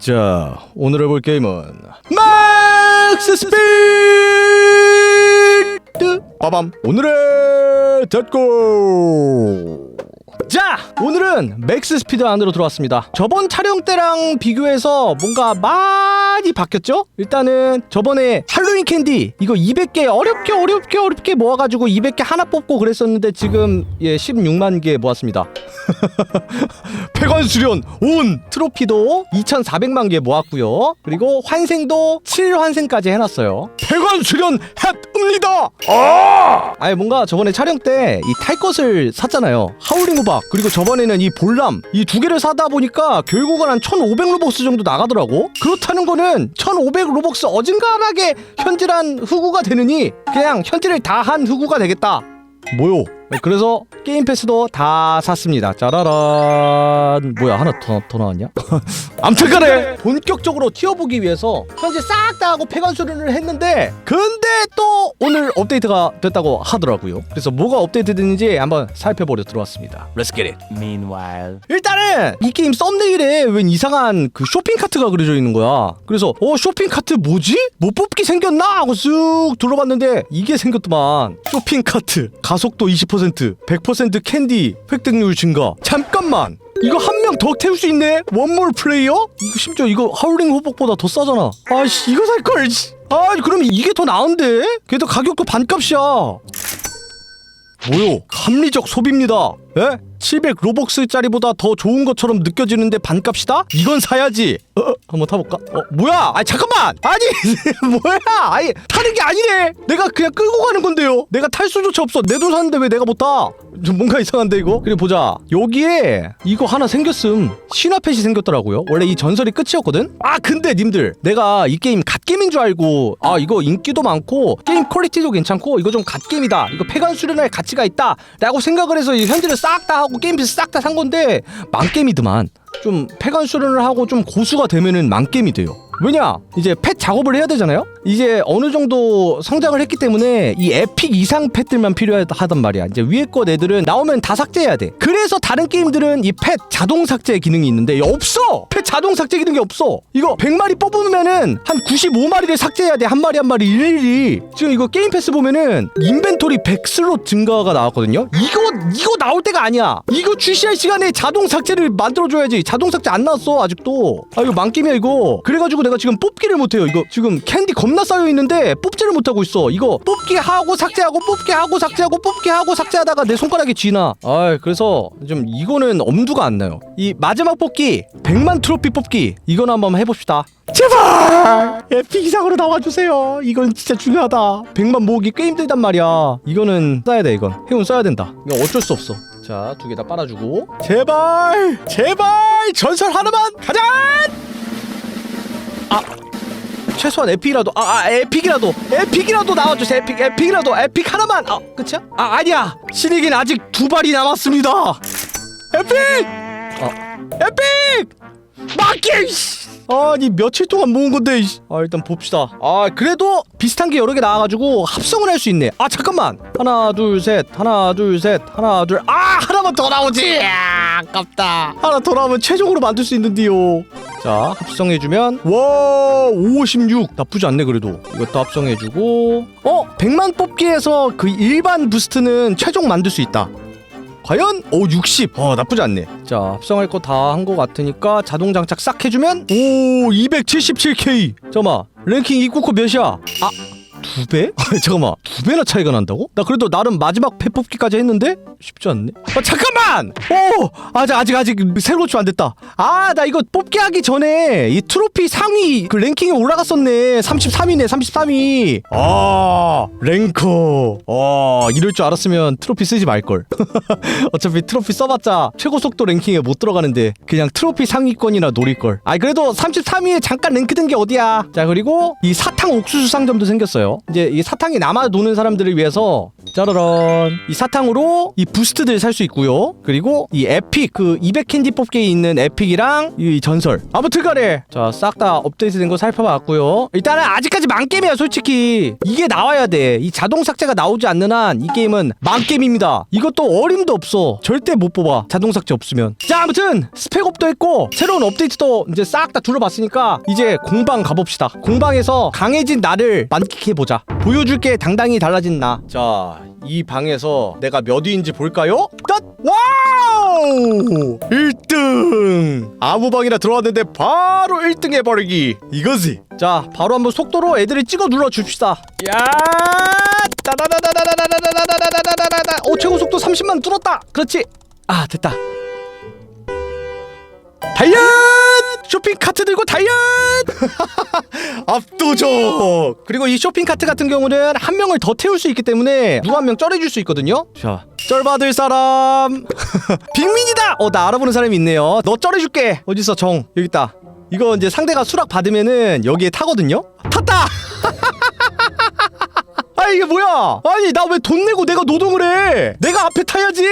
자, 오늘 해볼 게임은 맥스 스피드! 빠밤! 오늘의 댓글! 자, 오늘은 맥스 스피드 안으로 들어왔습니다. 저번 촬영 때랑 비교해서 뭔가 많이 바뀌었죠? 일단은 저번에 할로윈 캔디 이거 200개 어렵게 어렵게 어렵게 모아가지고 200개 하나 뽑고 그랬었는데 지금 예 16만 개 모았습니다. 폐관 수련 온 트로피도 2,400만 개 모았고요. 그리고 환생도 7환생까지 해놨어요. 폐관 수련 했습니다. 아! 아니 뭔가 저번에 촬영 때 이 탈 것을 샀잖아요. 하울링 호박 그리고 저번에는 이 볼람 이 두 개를 사다 보니까 결국은 한 1,500 로벅스 정도 나가더라고. 그렇다는 거는 1,500 로벅스 어진간하게 현질한 후구가 되느니 그냥 현질을 다 한 후구가 되겠다. 뭐요? 네, 그래서 게임 패스도 다 샀습니다. 짜라란. 뭐야 하나 더, 더 나왔냐? 암튼 간에 본격적으로 튀어보기 위해서 현재 싹 다 하고 폐관 수련을 했는데 근데 또 오늘 업데이트가 됐다고 하더라고요. 그래서 뭐가 업데이트 됐는지 한번 살펴보려 들어왔습니다. Let's get it. Meanwhile, 일단은 이 게임 썸네일에 웬 이상한 그 쇼핑 카트가 그려져 있는 거야. 그래서 어 쇼핑 카트 뭐지? 뭐 뽑기 생겼나 하고 쓱 둘러봤는데 이게 생겼더만. 쇼핑 카트 가속도 20% 100% 캔디 획득률 증가. 잠깐만. 이거 한 명 더 태울 수 있네? 원몰 플레이어? 이거 심지어 이거 하울링 호복보다 더 싸잖아. 아씨 이거 살 걸. 아 그럼 이게 더 나은데? 그래도 가격도 반값이야. 뭐요? 합리적 소비입니다. 예? 700 로벅스짜리보다 더 좋은 것처럼 느껴지는데 반값이다? 이건 사야지. 어, 한번 타볼까? 어, 뭐야? 아니 잠깐만. 아니 뭐야? 아니 타는 게 아니네. 내가 그냥 끌고 가는 건데요. 내가 탈 수조차 없어. 내돈 사는데 왜 내가 못 타? 좀 뭔가 이상한데 이거? 그래 보자. 여기에 이거 하나 생겼음. 신화펫이 생겼더라고요. 원래 이 전설이 끝이었거든. 아 근데 님들 내가 이 게임 갓게임인 줄 알고 아 이거 인기도 많고 게임 퀄리티도 괜찮고 이거 좀 갓게임이다. 이거 폐관 수련할 가치가 있다라고 생각을 해서 이 현질을 싹 다 하고 게임 피스 싹다 산 건데 망게임이더만. 좀 폐관 수련을 하고 좀 고수가 되면은 망게임이 돼요. 왜냐? 이제 펫 작업을 해야 되잖아요? 이제 어느 정도 성장을 했기 때문에 이 에픽 이상 펫들만 필요하단 말이야. 이제 위에 거 애들은 나오면 다 삭제해야 돼. 그래서 다른 게임들은 이 펫 자동 삭제 기능이 있는데 없어! 펫 자동 삭제 기능이 없어! 이거 100마리 뽑으면은 한 95마리를 삭제해야 돼. 한 마리 한 마리 일일이. 지금 이거 게임 패스 보면은 인벤토리 100슬롯 증가가 나왔거든요? 이거, 이거 나올 때가 아니야. 이거 출시할 시간에 자동 삭제를 만들어 줘야지. 자동 삭제 안 나왔어, 아직도. 아, 이거 망게임이야, 이거. 그래가지고 내가 지금 뽑기를 못해요. 이거 지금 캔디 겁나 쌓여 있는데 뽑지를 못하고 있어. 이거 뽑기 하고 삭제하고 뽑기 하고 삭제하고 뽑기 하고 삭제하다가 내 손가락이 쥐나. 아, 그래서 좀 이거는 엄두가 안 나요. 이 마지막 뽑기 100만 트로피 뽑기 이거는 한번 해봅시다. 제발 에픽 이상으로 나와주세요. 이건 진짜 중요하다. 100만 모으기 꽤 힘들단 말이야. 이거는 써야 돼. 이건 해운 써야 된다. 이거 어쩔 수 없어. 자, 두 개 다 빨아주고. 제발! 제발! 전설 하나만! 가자. 아! 최소한 에픽이라도. 아, 아 에픽이라도. 에픽이라도 나와주세요. 에픽 에픽이라도. 에픽 하나만. 아 끝이야? 아 아니야. 신이긴 아직 두 발이 남았습니다. 에픽! 아 에픽 씨. 아니 며칠 동안 모은 건데 씨. 아 일단 봅시다. 아 그래도 비슷한 게 여러 개 나와가지고 합성을 할 수 있네. 아 잠깐만. 하나 둘 셋. 하나 둘 셋. 하나 둘 아 하나만 더 나오지! 아, 아깝다. 하나 더 나오면 최종으로 만들 수 있는데요. 자 합성해주면 와56 나쁘지 않네 그래도. 이것도 합성해주고. 어? 100만 뽑기에서 그 일반 부스트는 최종 만들 수 있다 과연? 오 60. 어 나쁘지 않네. 자 합성할 거 다 한 거 같으니까 자동 장착 싹 해주면 오 277K. 잠깐만 랭킹 입구코 몇이야? 아. 두 배? 잠깐만 두 배나 차이가 난다고? 나 그래도 나름 마지막 배 뽑기까지 했는데 쉽지 않네. 아 잠깐만! 오 아직 아직 아직 새로 고안 됐다. 아 나 이거 뽑기 하기 전에 이 트로피 상위 그 랭킹에 올라갔었네. 33위네 33위. 아 랭커. 아 이럴 줄 알았으면 트로피 쓰지 말 걸. 어차피 트로피 써봤자 최고 속도 랭킹에 못 들어가는데 그냥 트로피 상위권이나 노릴 걸. 아 그래도 33위에 잠깐 랭크된 게 어디야? 자 그리고 이 사탕 옥수수 상점도 생겼어요. 이제 이 사탕이 남아 도는 사람들을 위해서 짜라란 이 사탕으로 이 부스트들 살 수 있고요. 그리고 이 에픽 그 200캔디 뽑기에 있는 에픽이랑 이 전설. 아무튼간에 자 싹 다 업데이트된 거 살펴봤고요. 일단은 아직까지 망 게임이야 솔직히 이게 나와야 돼. 이 자동 삭제가 나오지 않는 한 이 게임은 망 게임입니다. 이것도 어림도 없어. 절대 못 뽑아. 자동 삭제 없으면. 자 아무튼 스펙업도 했고 새로운 업데이트도 이제 싹 다 둘러봤으니까 이제 공방 가봅시다. 공방에서 강해진 나를 만끽해 보자. 보여줄게 당당히 달라진 나. 자. 이 방에서 내가 몇 위인지 볼까요? 딱! 와우! 1등! 아무 방이나 들어왔는데 바로 1등 해버리기 이거지 자 바로 한번 속도로 애들을 찍어 눌러 줍시다 야 따다다다다다다다다다다다다다다 오 최고 속도 30만 뚫었다 그렇지 아 됐다 달려 쇼핑 카트 들고 달려 압도적. 그리고 이 쇼핑 카트 같은 경우는 한 명을 더 태울 수 있기 때문에 누가 한명 쩔어줄 수 있거든요. 자 쩔 받을 사람. 빅민이다! 어 나 알아보는 사람이 있네요. 너 쩔어줄게. 어딨어 정? 여기 있다. 이거 이제 상대가 수락 받으면은 여기에 타거든요? 탔다! 아 이게 뭐야? 아니 나 왜 돈 내고 내가 노동을 해? 내가 앞에 타야지!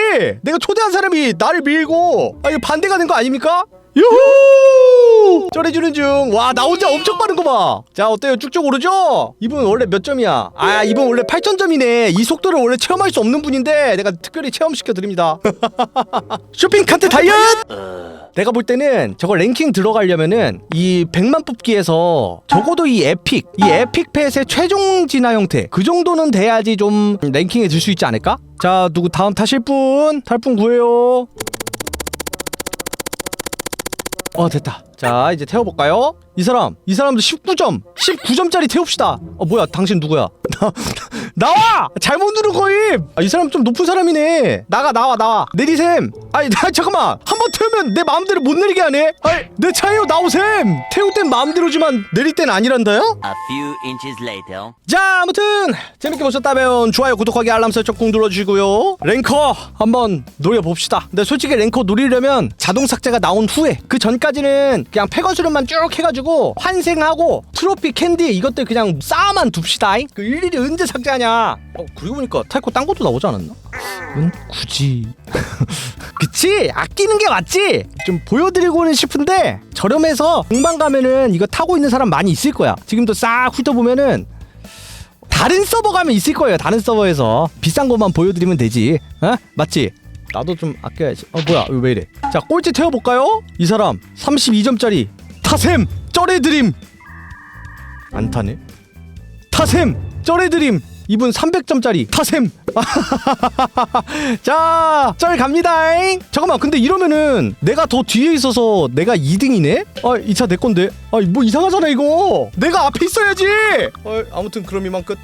내가 초대한 사람이 나를 밀고 아 이거 반대가 된 거 아닙니까 유후 쩔해주는 중. 와 나 혼자 엄청 빠른 거 봐 자 어때요? 쭉쭉 오르죠? 이분 원래 몇 점이야? 아 이분 원래 8,000점이네. 이 속도를 원래 체험할 수 없는 분인데 내가 특별히 체험시켜 드립니다. 쇼핑 카트 다이어트 내가 볼 때는 저거 랭킹 들어가려면은 이 100만 뽑기에서 적어도 이 에픽 이 에픽 펫의 최종 진화 형태 그 정도는 돼야지 좀 랭킹에 들 수 있지 않을까? 자 누구 다음 타실 분? 탈분 구해요 어 됐다. 자 이제 태워볼까요? 이 사람 이 사람도 19점 19점짜리 태웁시다. 어 뭐야 당신 누구야? 나, 나와! 잘못 누른 거임! 아, 이 사람 좀 높은 사람이네. 나가 나와 나와. 내리셈! 아니 나 잠깐만! 한번 태우면 내 마음대로 못 내리게 하네. 아이 내 차에요 나오셈 태울 땐 마음대로지만 내릴 땐 아니란다요? A few inches later. 자 아무튼 재밌게 보셨다면 좋아요 구독하기 알람 설정 꾹 눌러주시고요. 랭커 한번 노려봅시다. 근데 솔직히 랭커 노리려면 자동 삭제가 나온 후에 그 전까지는 그냥 패거수련만 쭉 해가지고 환생하고 트로피 캔디 이것들 그냥 쌓아만 둡시다. 그 일일이 언제 삭제하냐. 어 그리고 보니까 탈코 딴 것도 나오지 않았나? 응? 굳이. 그치? 아끼는 게 맞지 좀 보여드리고는 싶은데 저렴해서 공방 가면은 이거 타고 있는 사람 많이 있을 거야. 지금도 싹 훑어보면은 다른 서버 가면 있을 거예요 다른 서버에서. 비싼 것만 보여드리면 되지. 어? 맞지? 나도 좀 아껴야지. 어 뭐야? 왜 이래? 자 꼴찌 태워볼까요? 이 사람 32점짜리 타셈 쩔해드림. 안 타네? 타셈 쩔해드림 이분 300점짜리 타셈 자, 쩔 갑니다. 잉 잠깐만, 근데 이러면은 내가 더 뒤에 있어서 내가 2등이네? 아, 이 차 내 건데. 아, 뭐 이상하잖아 이거. 내가 앞에 있어야지. 어, 아무튼 그럼 이만 끝.